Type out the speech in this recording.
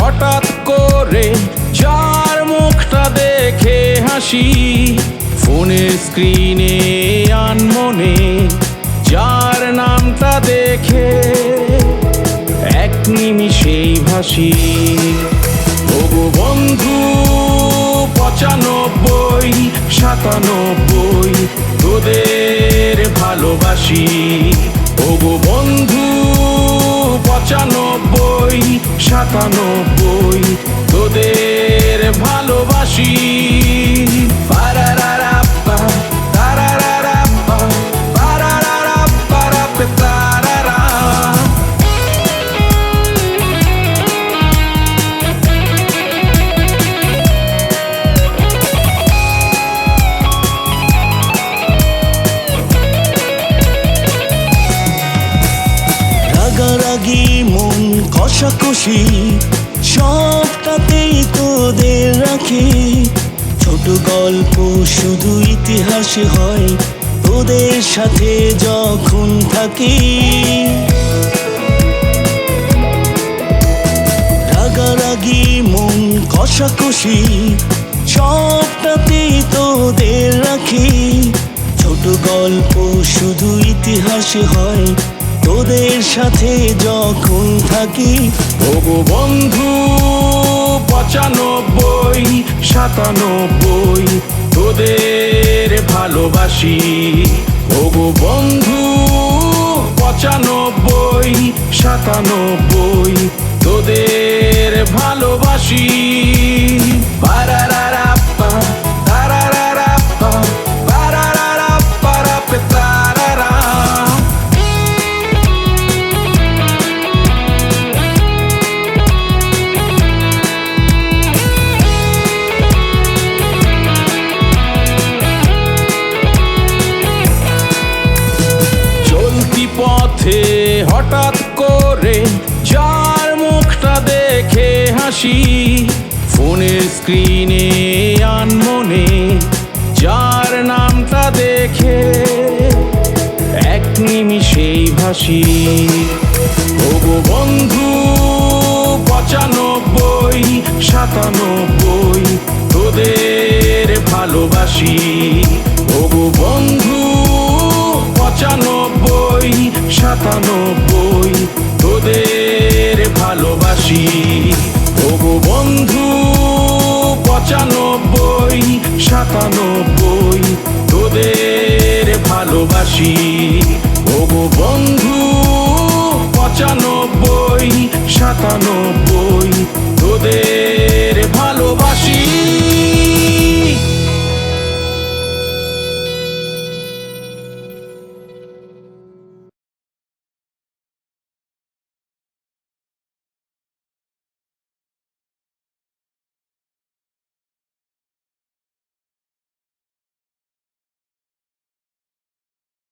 হঠাৎ করে যার মুখটা দেখে হাসি ফোনের স্ক্রিনে আনমনে যার নামটা দেখে এক নিমিষেই ভাসি ওগো বন্ধু, পঁচানব্বই, সাতানব্বই, তোদের ভালোবাসি। ওগো বন্ধু, পঁচানব্বই সাতানব্বই। তোদের ভালোবাসি। রাগারাগি মন কষাকষি, সবটাতেই তোদের রাখি। ছোট গল্প শুধু ইতিহাসে হয়, তোদের সাথে যখন থাকি। রাগারাগি মন কষাকষি, সবটাতেই তোদের রাখি। ছোট গল্প শুধু ইতিহাসে হয় তোদের সাথে যখন থাকি, ওগো বন্ধু, পঁচানব্বই, সাতানব্বই, তোদের ভালোবাসি। ওগো বন্ধু, পঁচানব্বই, সাতানব্বই, তোদের ভালোবাসি। পথে হঠাৎ করে যার মুখটা দেখে হাসি, ফোনের স্ক্রিনে আনমনে যার নামটা দেখে এক নিমিষেই ভাসি ওগো বন্ধু, পঁচানব্বই, সাতানব্বই, তোদের ভালোবাসি। ওগো বন্ধু, পঁচানব্বই সাতানব্বই তোদের ভালোবাসি। ওগো বন্ধু পঁচানব্বই সাতানব্বই তোদের ভালোবাসি। ওগো বন্ধু পঁচানব্বই সাতানব্বই